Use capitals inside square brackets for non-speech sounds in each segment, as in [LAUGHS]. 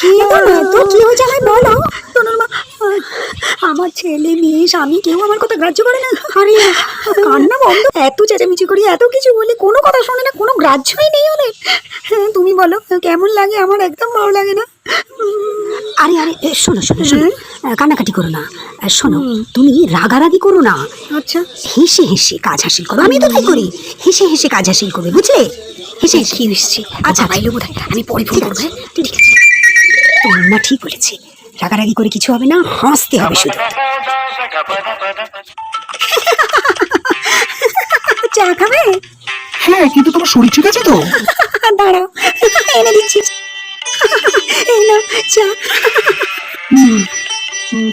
কি তো কি হয়েছে? আমায় বলো। তনুর মা আমার ছেলে মেয়ে স্বামী কেউ আমার কথা গ্রাহ্য করে না। আরে কান্না বন্ধ। এত চেঁচামেচি করি এত কিছু বলি কোনো কথা শোনে না কোনো গ্রাহ্যই নেই ওদের। হ্যাঁ, তুমি বলো কেমন লাগে? আমার একদম ভালো লাগে না। আরে আরে শোনো শোনো শোনো। কান্নাকাটি করো না। শোনো তুমি রাগারাগি করো না। আচ্ছা। হেসে হেসে কাজ হাসিল করো। আমি তো তাই করি। হেসে হেসে কাজ হাসিল করবে বুঝলে? হেসে হেসে। কি এসছি। আচ্ছা বাইলে বোধ আমি পরে ফোন করব হ্যাঁ? ঠিক আছে। মা ঠিক বলেছে রাগারাগি করে কিছু হবে না হাসতে হবে শুধু। [LAUGHS] চা খাবে? হ্যাঁ কিন্তু তোমার শরীর ঠিক আছে তো? [LAUGHS] দাঁড়াও এনে দিচ্ছি। [LAUGHS] এই না চা।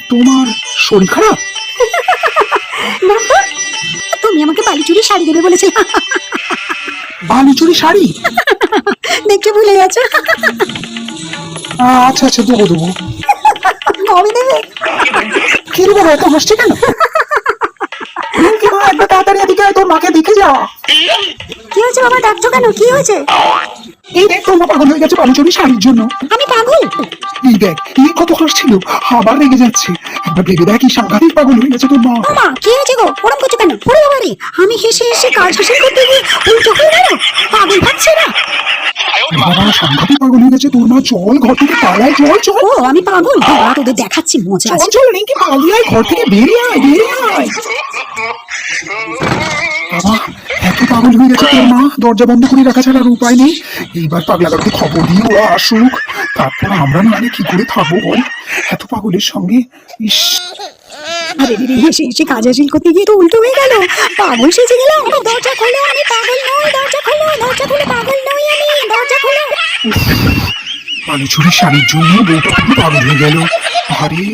তোমার শরীর খারাপ? না তুমি আমাকে বালি চুরি শাড়ি দেবে বলেছে বালুচুরি শাড়ি? দেখে ভুলে গেছো। আচ্ছা আচ্ছা দেবো দেবো। কবে দেবে? কি রে বাবা এত হাসছে কেন? কি মা, একবার তাড়াতাড়ি এদিকে আয়, তোর মাকে দেখে যা। কি হয়েছে বাবা ডাকছো কেন? কি হয়েছে? এই দেখ তোর মা পাগল হয়ে গেছে বালুচুরি শাড়ির জন্য। আমি পাগল? এই দেখ এই কত হাসছিল আবার রেগে যাচ্ছে। একবার ভেবে দেখ কি সাংঘাতিক পাগল হয়ে গেছে তোর মা। মা কি হয়েছে গো? ওরম করছ কেন? ওরে বাবা রে। আমি হেসে হেসে কাজ হাসিল করতে গিয়ে উল্টো হয়ে গেল। পাগল ভাবছে না? বাবা সাংঘাতিক পাগল হয়ে গেছে তোর মা। চল ঘর থেকে পালায় চল চল। ও আমি পাগল। বাবা তোদের দেখাচ্ছি মজা চল চল নেই পালিয়ে আয় ঘর থেকে বেরিয়ে আয় বেরিয়ে আয়। বাবা এত পাগল হয়ে গেছে তোর মা। দরজা বন্ধ করে রাখা ছাড়া আর উপায় নেই। এইবার পাগলা কাকু খবর দিয়ে ওরা আসুক। তারপর আমরা নাহলে কি করে থাকব বল? এত পাগলের সঙ্গে ইস। আরে রে রে, হেসে হেসে কাজ হাসিল করতে গিয়ে তো উল্টো হয়ে গেল। পাগল সেজে গেলাম দরজা খোলো আমি পাগল নই দরজা খোলো দরজা খোলো পাগল নই আমি দরজা খোলো বালুচুরি শাড়ির জন্য বউটা পাগল হয়ে গেল। আরে!